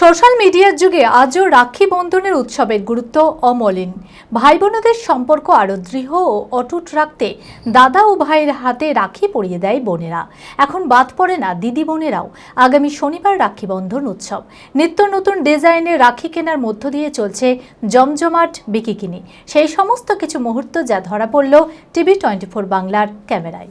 Social মিডিয়ার যুগে আজও রাখি বন্ধনের উৎসবের গুরুত্ব অমলিন। ভাই বোনদের সম্পর্ক আরও দৃঢ় ও অটুট রাখতে দাদা ও ভাইয়ের হাতে রাখি পরিয়ে দেয় বোনেরা। এখন বাদ পড়ে না দিদি বোনেরাও। আগামী শনিবার রাখি বন্ধন উৎসব। নিত্য নতুন ডিজাইনের রাখি কেনার মধ্য দিয়ে চলছে জমজমাট বিকিকিনি। সেই সমস্ত কিছু মুহূর্ত যা ধরা পড়ল টিভি টোয়েন্টি বাংলার ক্যামেরায়।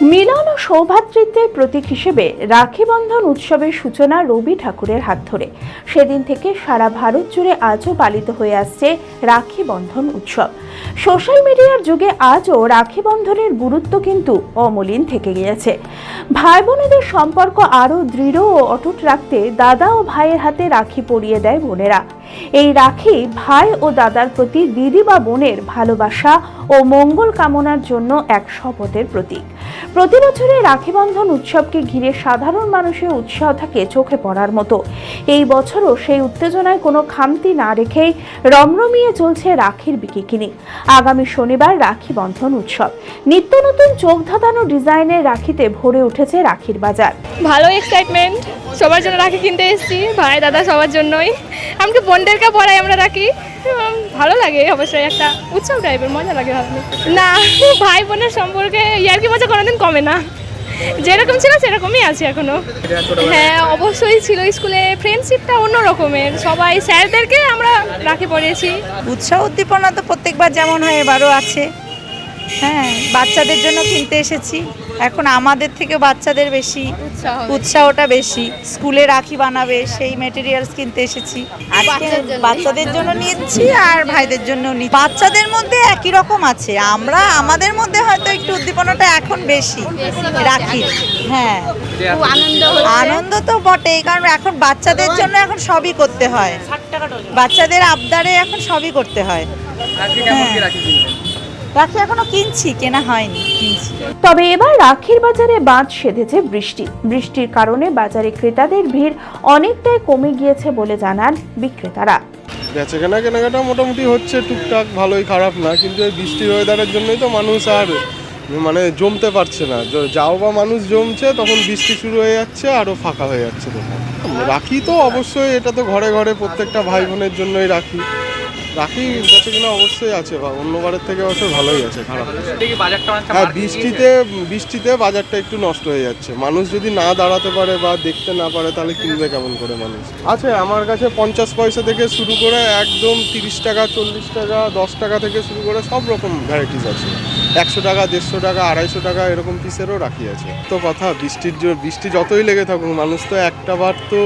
মিলন ও সৌভাতৃত্বের প্রতীক হিসেবে রাখি বন্ধন উৎসবের সূচনা রবি ঠাকুরের হাত ধরে। সেদিন থেকে সারা ভারত জুড়ে আজও পালিত হয়ে আসছে রাখি বন্ধন উৎসব। সোশ্যাল মিডিয়ার যুগে আজও রাখি বন্ধনের গুরুত্ব কিন্তু অমলিন থেকে গিয়েছে। ভাই বোনেদের সম্পর্ক আরও দৃঢ় ও অটুট রাখতে দাদা ও ভাইয়ের হাতে রাখি পরিয়ে দেয় বোনেরা। এই রাখি ভাই ও দাদার প্রতি দিদি বা বোনের ভালোবাসা ও মঙ্গল কামনার জন্য এক শপথের প্রতীক। প্রতি বছরে রাখি বন্ধন উৎসবকে ঘিরে সাধারণ মানুষের উৎসাহ থাকে চোখে পড়ার মতো। এই বছরও সেই উত্তেজনায় কোনো খামতি না রেখেই রমরমিয়ে চলছে রাখির বিকিকিনি আগামী শনিবার রাখি বন্ধন উৎসব। নিত্য নতুন চোখ ধাঁধানো ডিজাইনের রাখিতে ভরে উঠেছে রাখির বাজার। ভালো এক্সাইটমেন্ট সবার জন্য রাখি কিনতে এসেছি, ভাই, দাদা সবার জন্যই। এমনকি বোনদেরকে পড়াই আমরা রাখি। ভালো লাগে অবশ্যই একটা উৎসব টাইপের মজা লাগে ভাবলে। না, ভাই বোনের সম্পর্কে ইয়ার কি মজা কোনোদিন কমে না। যেরকম ছিল, সেরকমই আছে এখনও। হ্যাঁ অবশ্যই ছিল স্কুলে। ফ্রেন্ডশিপটা অন্য রকমের সবাই স্যারদেরকে আমরা রাখি পড়িয়েছি উৎসাহ উদ্দীপনা তো প্রত্যেকবার যেমন হয়, এবারও আছে। হ্যাঁ বাচ্চাদের জন্য কিনতে এসেছি। এখন আমাদের থেকে বাচ্চাদের বেশি উৎসাহটা বেশি। স্কুলে রাখি বানাবে সেই মেটেরিয়ালস কিনতে এসেছি। আজকে বাচ্চাদের জন্য নিচ্ছি আর ভাইদের জন্য নিচ্ছি। বাচ্চাদের মধ্যে একই রকম আছে। আমরা আমাদের মধ্যে হয়তো একটু উদ্দীপনাটা এখন বেশি। রাখি। হ্যাঁ। আনন্দ তো বটেই কারণ এখন বাচ্চাদের জন্য এখন সবই করতে হয়। বাচ্চাদের আবদারে এখন সবই করতে হয়। হ্যাঁ। রাখি এখনও কিনছি কেনা হয়নি কিনছি। তবে এবার রাখির বাজারে বাঁধ সেধেছে বৃষ্টি। বৃষ্টির কারণে বাজারে ক্রেতাদের ভিড় অনেকটাই কমে গিয়েছে বলে জানান বিক্রেতারা। বেচাকেনা কেনাকাটা মোটামুটি হচ্ছে টুকটাক ভালোই খারাপ না। কিন্তু এই বৃষ্টির ওয়েদারের জন্যই তো মানুষ আর মানে জমতে পারছে না। য- যাও বা মানুষ জমছে তখন বৃষ্টি শুরু হয়ে যাচ্ছে আরও ফাঁকা হয়ে যাচ্ছে দোকান রাখি তো অবশ্যই এটা তো ঘরে ঘরে প্রত্যেকটা ভাই বোনের জন্যই রাখি। রাখি বেচাকেনা অবশ্যই আছে বা অন্যবারের থেকে অবশ্য ভালোই আছে খারাপ। হ্যাঁ বৃষ্টিতে বৃষ্টিতে বাজারটা একটু নষ্ট হয়ে যাচ্ছে। মানুষ যদি না দাঁড়াতে পারে বা দেখতে না পারে তাহলে কিনবে কেমন করে মানুষ? আছে আমার কাছে পঞ্চাশ পয়সা থেকে শুরু করে একদম তিরিশ টাকা চল্লিশ টাকা দশ টাকা থেকে শুরু করে সব রকম ভ্যারাইটিস আছে। একশো টাকা দেড়শো টাকা আড়াইশো টাকা এরকম পিসেরও রাখি আছে। তো কথা বৃষ্টির বৃষ্টি যতই লেগে থাকুক মানুষ তো একটা বার তো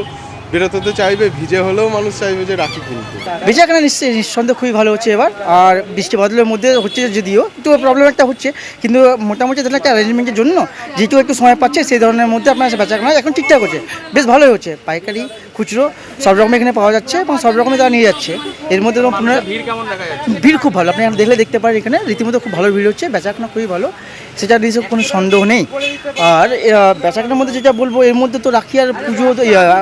বেরোতে তো চাইবে ভিজে হলেও মানুষ চাইবে যে রাখি কিনতে। বেচাকেনা নিশ্চয়ই নিঃসন্দেহে খুবই ভালো হচ্ছে এবার। আর বৃষ্টি বাদলের মধ্যে হচ্ছে যদিও একটু প্রবলেম একটা হচ্ছে কিন্তু মোটামুটি তাহলে একটা অ্যারেঞ্জমেন্টের জন্য যেহেতু একটু সময় পাচ্ছে সেই ধরনের মধ্যে আপনার বেচাকেনা এখন ঠিকঠাক হচ্ছে। বেশ ভালোই হচ্ছে। পাইকারি খুচরো সব রকম এখানে পাওয়া যাচ্ছে এবং সব রকমই তারা নিয়ে যাচ্ছে। এর মধ্যে ভিড় খুব ভালো। আপনি দেখলে দেখতে পারেন এখানে। রীতিমতো খুব ভালো ভিড় হচ্ছে। বেচাকেনা খুবই ভালো। সেটা নিয়ে কোনো সন্দেহ নেই। আর বেচাকেনার মধ্যে যেটা বলব, এর মধ্যে তো রাখি আর পুজো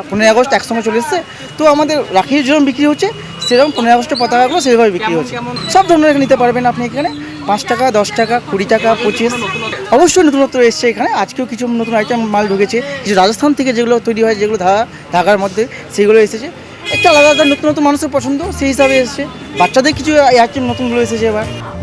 পনেরোই আগস্ট একসঙ্গে চলে এসছে। তো আমাদের রাখির যেরকম বিক্রি হচ্ছে, সেরকম পনেরোই আগস্টের পতাকাগুলো সেভাবে বিক্রি হচ্ছে। সব ধরনের নিতে পারবেন আপনি এখানে। পাঁচ টাকা, দশ টাকা, কুড়ি টাকা, পঁচিশ। অবশ্যই নতুনত্ব এসছে এখানে। আজকেও কিছু নতুন আইটেম মাল ঢুকেছে। কিছু রাজস্থান থেকে যেগুলো তৈরি হয়, যেগুলো ঢাকা ঢাকার মধ্যে, সেগুলো এসেছে। একটা আলাদা আলাদা নতুন নতুন মানুষের পছন্দ, সেই হিসাবে এসছে। বাচ্চাদের কিছু আইটেম নতুনগুলো এসেছে এবার।